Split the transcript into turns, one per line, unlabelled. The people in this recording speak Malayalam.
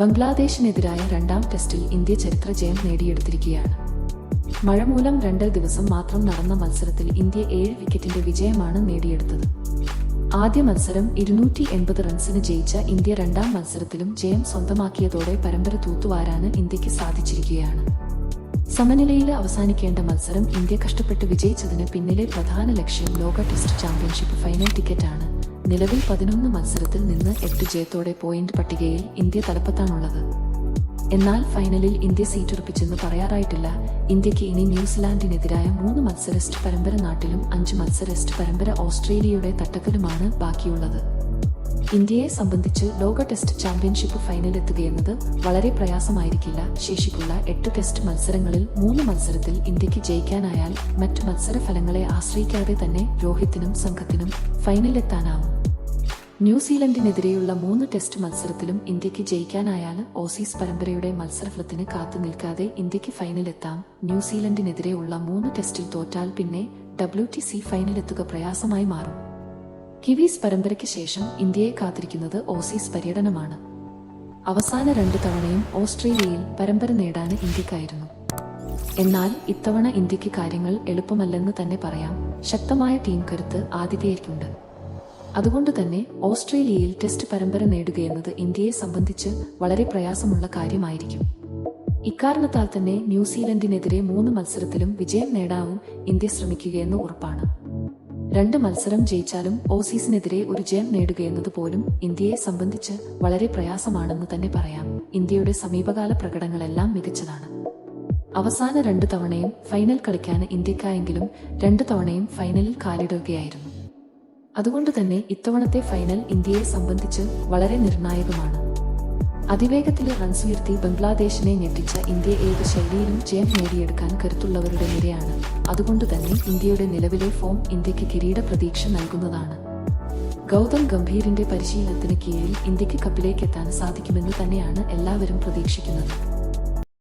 ബംഗ്ലാദേശിനെതിരായ രണ്ടാം ടെസ്റ്റിൽ ഇന്ത്യ ചരിത്ര ജയം നേടിയെടുത്തിരിക്കുകയാണ്. മഴ മൂലം രണ്ട് ദിവസം മാത്രം നടന്ന മത്സരത്തിൽ ഇന്ത്യ ഏഴ് വിക്കറ്റിന്റെ വിജയമാണ് നേടിയെടുത്തത്. ആദ്യ മത്സരം ഇരുന്നൂറ്റി എൺപത് റൺസിന് ജയിച്ച ഇന്ത്യ രണ്ടാം മത്സരത്തിലും ജയം സ്വന്തമാക്കിയതോടെ പരമ്പര തൂത്തുവാരാന് ഇന്ത്യയ്ക്ക് സാധിച്ചിരിക്കുകയാണ്. സമനിലയിൽ അവസാനിക്കേണ്ട മത്സരം ഇന്ത്യ കഷ്ടപ്പെട്ട് വിജയിച്ചതിന് പിന്നിലെ പ്രധാന ലക്ഷ്യം ലോക ടെസ്റ്റ് ചാമ്പ്യൻഷിപ്പ് ഫൈനൽ ടിക്കറ്റാണ്. നിലവിൽ പതിനൊന്ന് മത്സരത്തിൽ നിന്ന് എട്ട് ജയത്തോടെ പോയിന്റ് പട്ടികയിൽ ഇന്ത്യ തലപ്പത്താണുള്ളത്. എന്നാൽ ഫൈനലിൽ ഇന്ത്യ സീറ്റുറപ്പിച്ചെന്ന് പറയാറായിട്ടില്ല. ഇന്ത്യയ്ക്ക് ഇനി ന്യൂസിലാൻഡിനെതിരായ മൂന്ന് മത്സരസ്റ്റ് പരമ്പര നാട്ടിലും അഞ്ച് മത്സരസ്റ്റ് പരമ്പര ഓസ്ട്രേലിയയുടെ തട്ടക്കലുമാണ് ബാക്കിയുള്ളത്. ഇന്ത്യയെ സംബന്ധിച്ച് ലോക ടെസ്റ്റ് ചാമ്പ്യൻഷിപ്പ് ഫൈനലെത്തുകയെന്നത് വളരെ പ്രയാസമായിരിക്കില്ല. ശേഷിക്കുള്ള എട്ട് ടെസ്റ്റ് മത്സരങ്ങളിൽ മൂന്ന് മത്സരത്തിൽ ഇന്ത്യയ്ക്ക് ജയിക്കാനായാൽ മറ്റ് മത്സര ഫലങ്ങളെ ആശ്രയിക്കാതെ തന്നെ രോഹിത്തിനും സംഘത്തിനും ഫൈനലിലെത്താനാവും ന്യൂസിലൻഡിനെതിരെയുള്ള മൂന്ന് ടെസ്റ്റ് മത്സരത്തിലും ഇന്ത്യയ്ക്ക് ജയിക്കാനായാൽ ഓസീസ് പരമ്പരയുടെ മത്സരഫലത്തിന് കാത്തു നിൽക്കാതെ ഇന്ത്യയ്ക്ക് ഫൈനലെത്താം ന്യൂസിലൻഡിനെതിരെയുള്ള മൂന്ന് ടെസ്റ്റിൽ തോറ്റാൽ പിന്നെ ഡബ്ല്യു ടി സി ഫൈനലെത്തുക പ്രയാസമായി മാറും. കിവീസ് പരമ്പരയ്ക്ക് ശേഷം ഇന്ത്യയെ കാത്തിരിക്കുന്നത് ഓസീസ് പര്യടനമാണ്. അവസാന രണ്ട് തവണയും ഓസ്ട്രേലിയയിൽ പരമ്പര നേടാൻ ഇന്ത്യക്കായിരുന്നു. എന്നാൽ ഇത്തവണ ഇന്ത്യയ്ക്ക് കാര്യങ്ങൾ എളുപ്പമല്ലെന്ന് തന്നെ പറയാം. ശക്തമായ ടീം കരുത്ത് ആതിഥേയർക്കുണ്ട്. അതുകൊണ്ട് തന്നെ ഓസ്ട്രേലിയയിൽ ടെസ്റ്റ് പരമ്പര നേടുകയെന്നത് ഇന്ത്യയെ സംബന്ധിച്ച് വളരെ പ്രയാസമുള്ള കാര്യമായിരിക്കും. ഇക്കാരണത്താൽ തന്നെ ന്യൂസിലൻഡിനെതിരെ മൂന്ന് മത്സരത്തിലും വിജയം നേടാവും ഇന്ത്യ ശ്രമിക്കുകയെന്ന് ഉറപ്പാണ്. രണ്ട് മത്സരം ജയിച്ചാലും ഓസീസിനെതിരെ ഒരു ജയം നേടുകയെന്നത് പോലും ഇന്ത്യയെ സംബന്ധിച്ച് വളരെ പ്രയാസമാണെന്ന് തന്നെ പറയാം. ഇന്ത്യയുടെ സമീപകാല പ്രകടനങ്ങളെല്ലാം മികച്ചതാണ്. അവസാന രണ്ടു തവണയും ഫൈനൽ കളിക്കാൻ ഇന്ത്യക്കായെങ്കിലും രണ്ടു തവണയും ഫൈനലിൽ കാലിടുകയായിരുന്നു. അതുകൊണ്ട് തന്നെ ഇത്തവണത്തെ ഫൈനൽ ഇന്ത്യയെ സംബന്ധിച്ച് വളരെ നിർണായകമാണ്. അതിവേഗത്തിൽ റൺസ് ഉയർത്തി ബംഗ്ലാദേശിനെ ഞെട്ടിച്ച ഇന്ത്യ ഏത് ശൈലിയിലും ജയം നേടിയെടുക്കാൻ കരുത്തുള്ളവരുടെ നിരയാണ്. അതുകൊണ്ട് തന്നെ ഇന്ത്യയുടെ നിലവിലെ ഫോം ഇന്ത്യയ്ക്ക് കിരീട പ്രതീക്ഷ നൽകുന്നതാണ്. ഗൗതം ഗംഭീറിന്റെ പരിശീലനത്തിന് കീഴിൽ ഇന്ത്യയ്ക്ക് കപ്പിലേക്ക് എത്താൻ സാധിക്കുമെന്ന് തന്നെയാണ് എല്ലാവരും പ്രതീക്ഷിക്കുന്നത്.